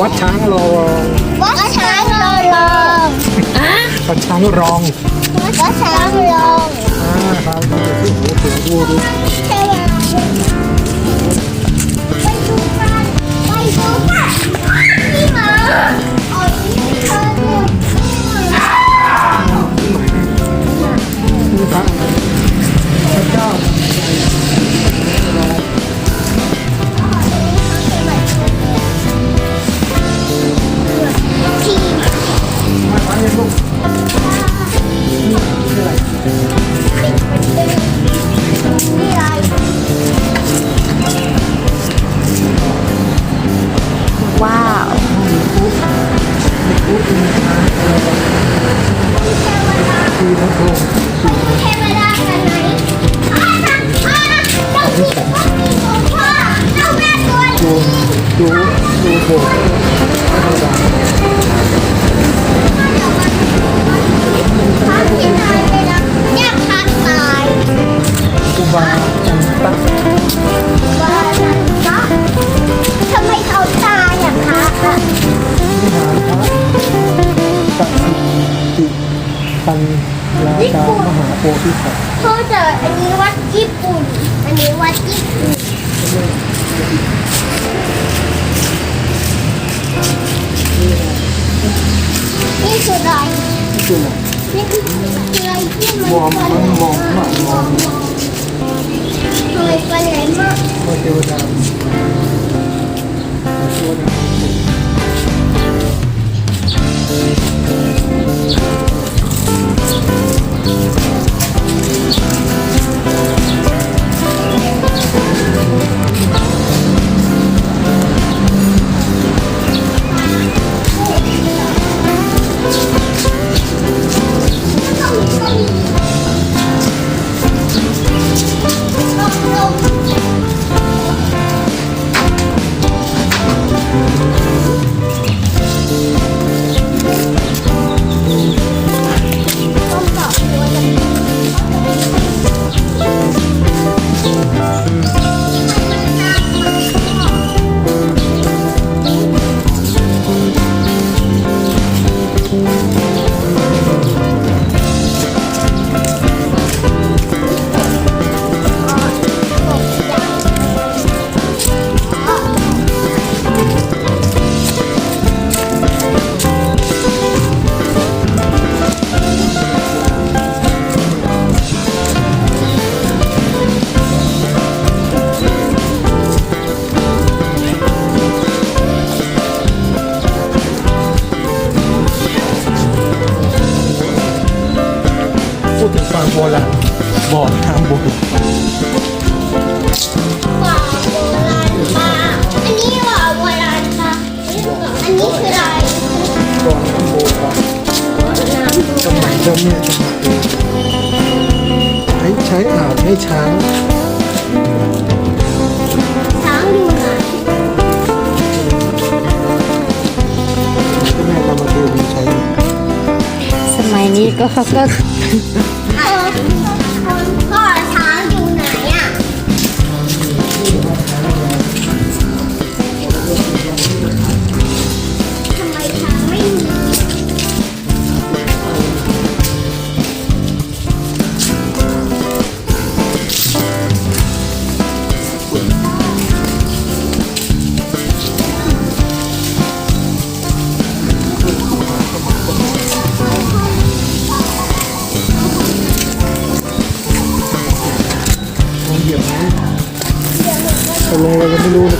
วัดช้างรองำวัดช้างรอลองวัดช้างรองวัดช้างรองอ่าครับดูดูดูดูใช่ไหม โบสถ์พระธรรมดาพักที่ไปแล้วเนี่ยพักตายอุบาจันตะว่านั่นก็ทำไมเขาตายอย่างคะอะวิหารพระสัตติปัญราชามหาโพธิสัตว์พ่อเจออันนี้วัดญี่ปุ่นา ดถึงความโบราณบ่อน้ำโบราณว่าโบราณมากอันนี้ว่าโบราณมากอันนี้คืออะไรบ่อน้ำโบราณน้ำสมัยเจ้าแม่สมัยใช้ใช้อ่าวให้ช้างช้างอยู่ไหนเจ้าแม่รามเทวีใช้สมัยนี้ก็ก็เออพ่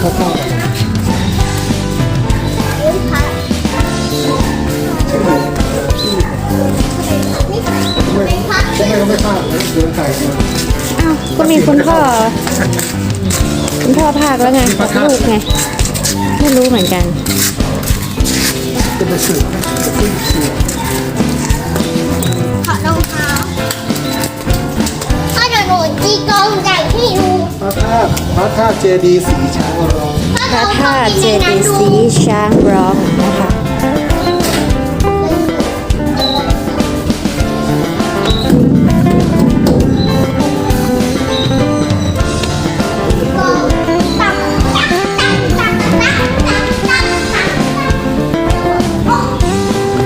ยังไม่รู้นะครับว่าเฮ้ยพระไม่ไม่ก็ไม่ทราบนะเดินไก่อ้าวก็มีคุณพ่อ คุณพ่อภาคแล้วไงกับลูกไง ไม่รู้เหมือนกันจะไปสืบจะไปสืบขอาตุพระธาตุเจดีย์สีช้างร้องพระธาตุเจดีย์สีช้างร้องนะคะ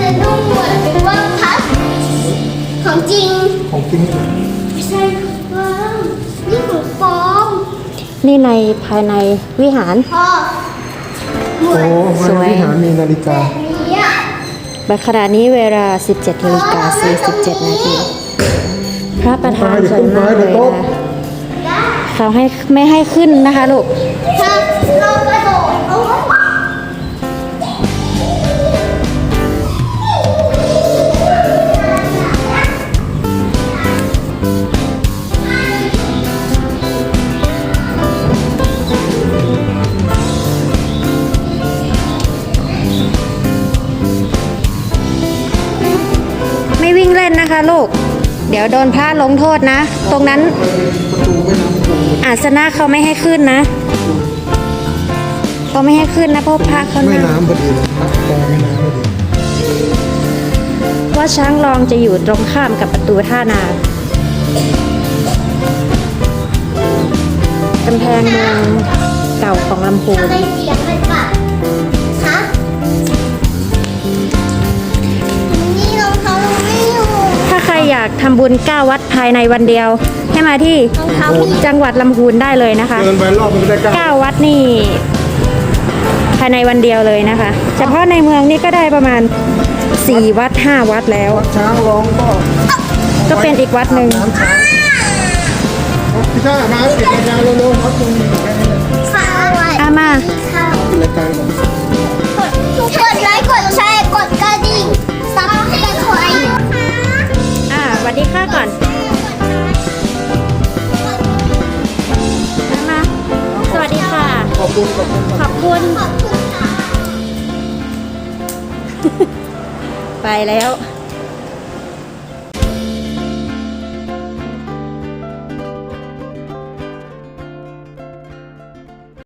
จะดูเหมือนเป็นว่าพัดของจริงของจริง นี่ในภายในวิหาร พ่อเหมืโอ้อนมาสวย วิหารมีนาฬิกา นี้อะบัดขณะนี้เวลา 17นาฬิกา47นาทีพระประธานสวยมากเลยนะคะเขาให้ไม่ให้ขึ้นนะคะลูก ล่นนะคะลูก เดี๋ยวโดนพระลงโทษนะ ตรงนั้นประตูแม่น้ำคงอาสนะเขาไม่ให้ขึ้นนะเขาไม่ให้ขึ้นนะเพราะพระเขาแม่นะน้ำพอดีเลยพระกลางแม่น้ำพอดีว่าช้างรองจะอยู่ตรงข้ามกับประตูท่านากำแพงเมืองเก่าของลำพูน ทำบุญ 9 วัดภายในวันเดียว ให้มาที่รองเท้ามีจังหวัดลำพูนได้เลยนะคะ เดินไปรอบมันก็ได้เก้า 9 วัดนี่ภายในวันเดียวเลยนะคะ เฉพาะในเมืองนี่ก็ได้ประมาณ 4 วัด 5 วัดแล้ววัดช้างร้องก็ก็เป็นอีกวัดหนึ่ง น้ำช้างพี่ชามาปิดรายการเร็วๆครับตรงนี้แค่นี้เลยขาไว้อามา ขอบคุณขอบคุณขอบคุณค่ะไปแล้วข